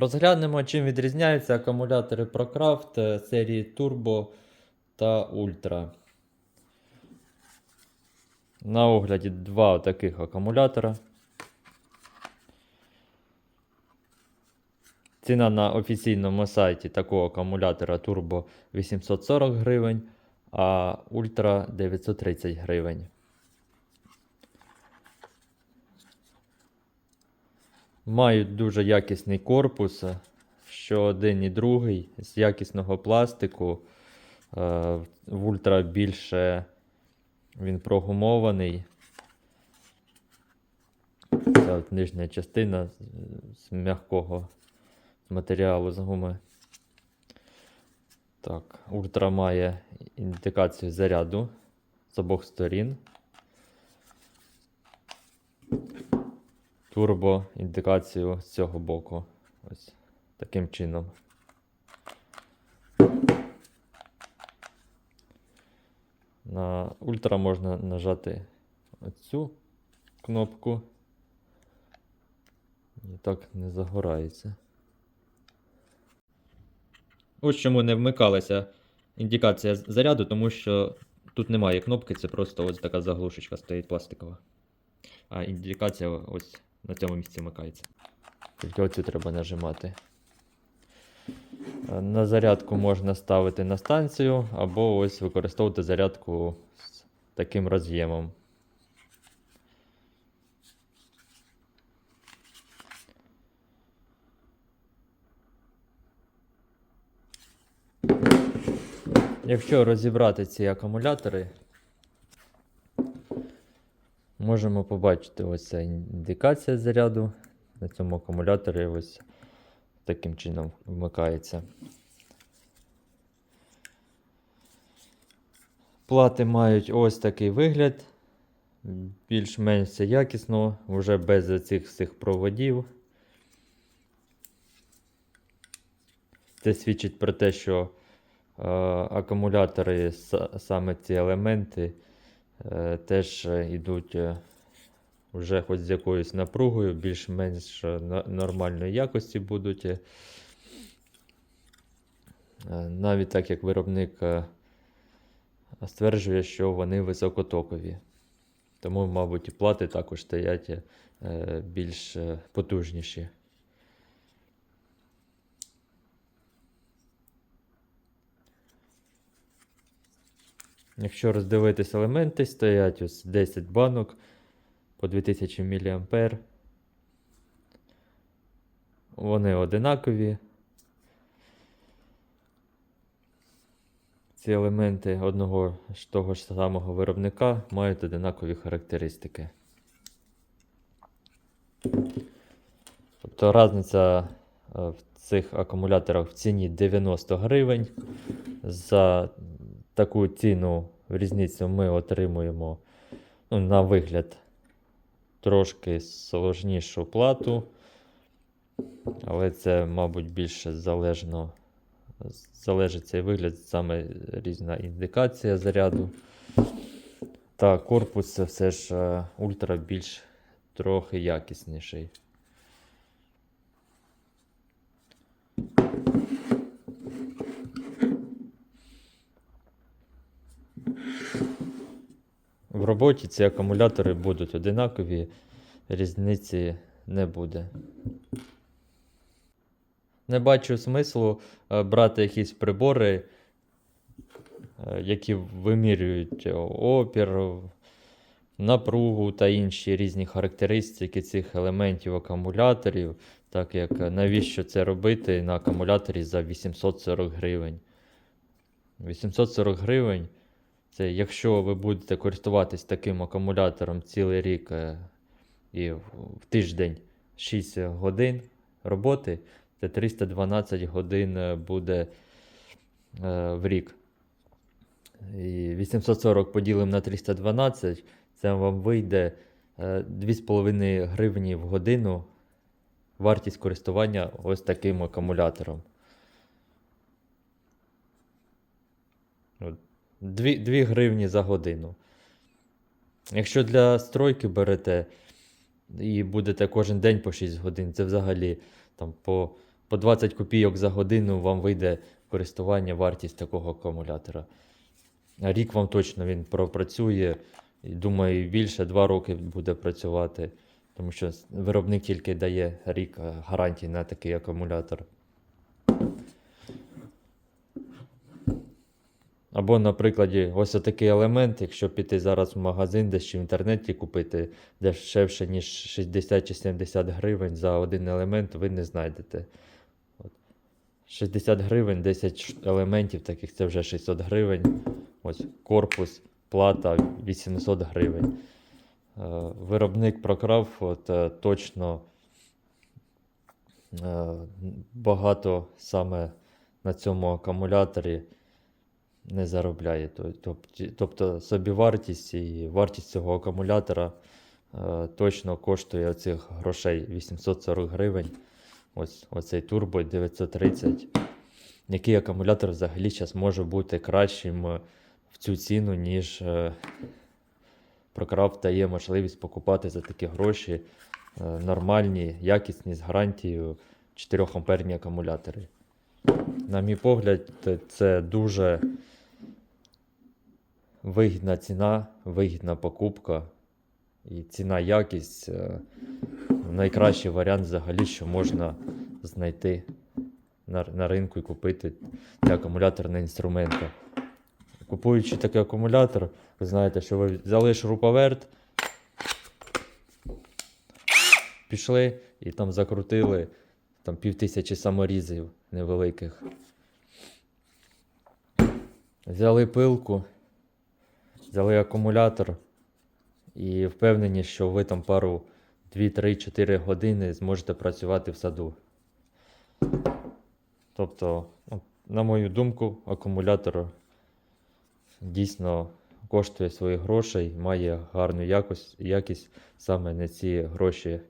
Розглянемо, чим відрізняються акумулятори ProCraft е, серії Turbo та Ultra. На огляді два таких акумулятора. Ціна на офіційному сайті такого акумулятора Turbo 840 гривень, а Ultra 930 гривень. Мають дуже якісний корпус, е, що один і другий з якісного пластику. Е, В ультра більше він прогумований. Це от нижня частина з м'якого матеріалу з гуми. Так, ультра має індикацію заряду з обох сторін. Турбо індикацію з цього боку. Ось таким чином. На ультра можна нажати оцю кнопку. І так не загорається. Ось чому не вмикалася індикація заряду, тому що тут немає кнопки, це просто ось така заглушечка стоїть пластикова. А індикація ось на цьому місці вмикається. Тільки оцю треба нажимати. Е, На зарядку можна ставити на станцію, або ось використовувати зарядку з таким роз'ємом. Якщо розібрати ці акумулятори, можемо побачити ось ця індикація заряду. На цьому акумуляторі ось таким чином вмикається. Плати мають ось такий вигляд. Більш-менш якісно, вже без цих всіх проводів. Це свідчить про те, що е, акумулятори, саме ці елементи, теж е, йдуть е, вже хоч з якоюсь напругою, більш-менш е, нормальної якості будуть. е. Е, Навіть так як виробник е, стверджує, що вони високотокові. Тому, мабуть, і плати також стоять е, більш е, потужніші. Якщо роздивитись елементи, стоять ось 10 банок по 2000 мА. Вони одинакові. Ці елементи одного ж того ж самого виробника мають одинакові характеристики. Тобто різниця е, в цих акумуляторах в ціні 90 гривень. За таку ціну різницю ми отримуємо ну, на вигляд трошки сложнішу плату. Але це, мабуть, більше залежно залежить цей вигляд, саме різна індикація заряду. Та корпус все ж е, ультра більш трохи якісніший. В роботі ці акумулятори будуть одинакові, різниці не буде. Не бачу смислу е, брати якісь прибори, е, які вимірюють опір, напругу та інші різні характеристики цих елементів акумуляторів, так як е, навіщо це робити на акумуляторі за 840 гривень. 840 гривень. Це якщо ви будете користуватись таким акумулятором цілий рік е, і в, тиждень 6 годин роботи, це 312 годин е, буде е, в рік. І 840 поділимо на 312, це вам вийде е, 2,5 гривні в годину вартість користування ось таким акумулятором. От 2, 2 гривні за годину. Якщо для стройки берете і будете кожен день по 6 годин, це взагалі там по по 20 копійок за годину вам вийде користування вартість такого акумулятора. Рік вам точно він пропрацює. Думаю, більше 2 роки буде працювати. Тому що виробник тільки дає рік гарантії на такий акумулятор. Або, на прикладі, ось такий елемент, якщо піти зараз в магазин десь чи в інтернеті купити дешевше, ніж 60 чи 70 гривень за один елемент, ви не знайдете. От. 60 гривень, 10 елементів, таких це вже 600 гривень. Ось корпус, плата 800 гривень. Е, Виробник прокрав от, е, точно е, багато саме на цьому акумуляторі не заробляє. Тобто собівартість і вартість цього акумулятора е, точно коштує цих грошей 840 гривень. Ось оцей турбо 930. Який акумулятор взагалі зараз може бути кращим е, в цю ціну, ніж е, Прокрафт дає можливість покупати за такі гроші е, нормальні, якісні з гарантією 4 амперні акумулятори. На мій погляд, це дуже вигідна ціна, вигідна покупка. І ціна якість е, найкращий варіант взагалі, що можна знайти на, на ринку і купити для акумуляторного інструмента. Купуючи такий акумулятор, ви знаєте, що ви взяли шуруповерт, пішли і там закрутили там півтисячі саморізів невеликих. Взяли пилку, взяли акумулятор і впевнені, що ви там пару 2-3-4 години зможете працювати в саду. Тобто, на мою думку, акумулятор дійсно коштує своїх грошей, має гарну якість, якість саме на ці гроші